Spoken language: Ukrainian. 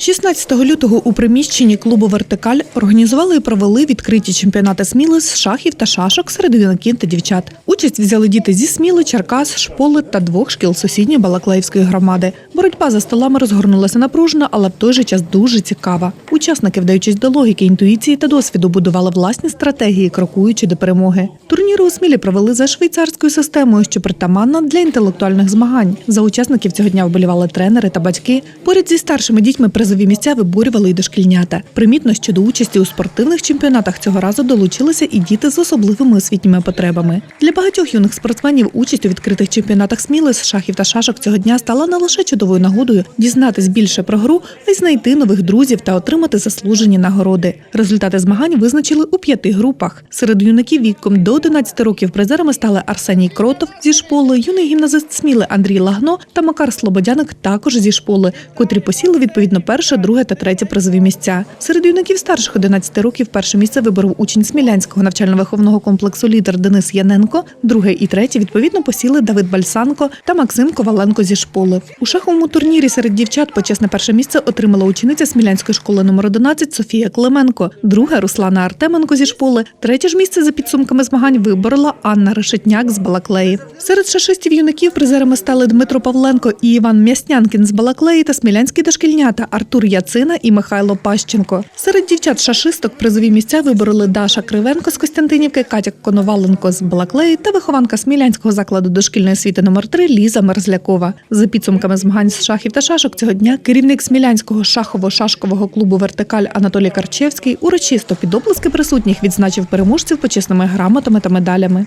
16 лютого у приміщенні клубу Вертикаль організували і провели відкриті чемпіонати Сміли з шахів та шашок серед юнаків та дівчат. Участь взяли діти зі Сміли, Черкас, Шполи та двох шкіл сусідньої Балаклеївської громади. Боротьба за столами розгорнулася напружено, але в той же час дуже цікава. Учасники, вдаючись до логіки, інтуїції та досвіду, будували власні стратегії, крокуючи до перемоги. Турніри у Смілі провели за швейцарською системою, що притаманна для інтелектуальних змагань. За учасників цього дня вболівали тренери та батьки. Поряд зі старшими дітьми призові місця виборювали й дошкільнята. Примітно, що до участі у спортивних чемпіонатах цього разу долучилися і діти з особливими освітніми потребами. Для багатьох юних спортсменів участь у відкритих чемпіонатах Сміли з шахів та шашок цього дня стала не лише чудовою нагодою дізнатись більше про гру, а й знайти нових друзів та отримати заслужені нагороди. Результати змагань визначили у п'яти групах. Серед юнаків віком до 11 років призерами стали Арсеній Кротов зі шполи, юний гімназист Сміли Андрій Лагно та Макар Слободяник також зі шполи, котрі посіли відповідно перше, друге та третє призові місця. Серед юнаків старших 11 років перше місце виборов учень Смілянського навчально-виховного комплексу лідер Денис Яненко, друге і третє відповідно посіли Давид Бальсанко та Максим Коваленко зі шполи. У шаховому турнірі серед дівчат почесне перше місце отримала учениця Смілянської школи номер 11 Софія Клименко, друге Руслана Артеменко зі шполи, третє ж місце за підсумками змагань виборола Анна Решетняк з Балаклеї. Серед шашистів юнаків призерами стали Дмитро Павленко і Іван М'яснянкін з Балаклеї та смілянські дошкільнята Артур Яцина і Михайло Пащенко. Серед дівчат-шашисток призові місця вибороли Даша Кривенко з Костянтинівки, Катя Коноваленко з Балаклеї та вихованка Смілянського закладу дошкільної освіти номер 3 Ліза Мерзлякова. За підсумками змагань з шахів та шашок цього дня керівник Смілянського шахово-шашкового клубу Вертикаль Анатолій Карчевський урочисто під оплески присутніх відзначив переможців почесними грамотами та медалями.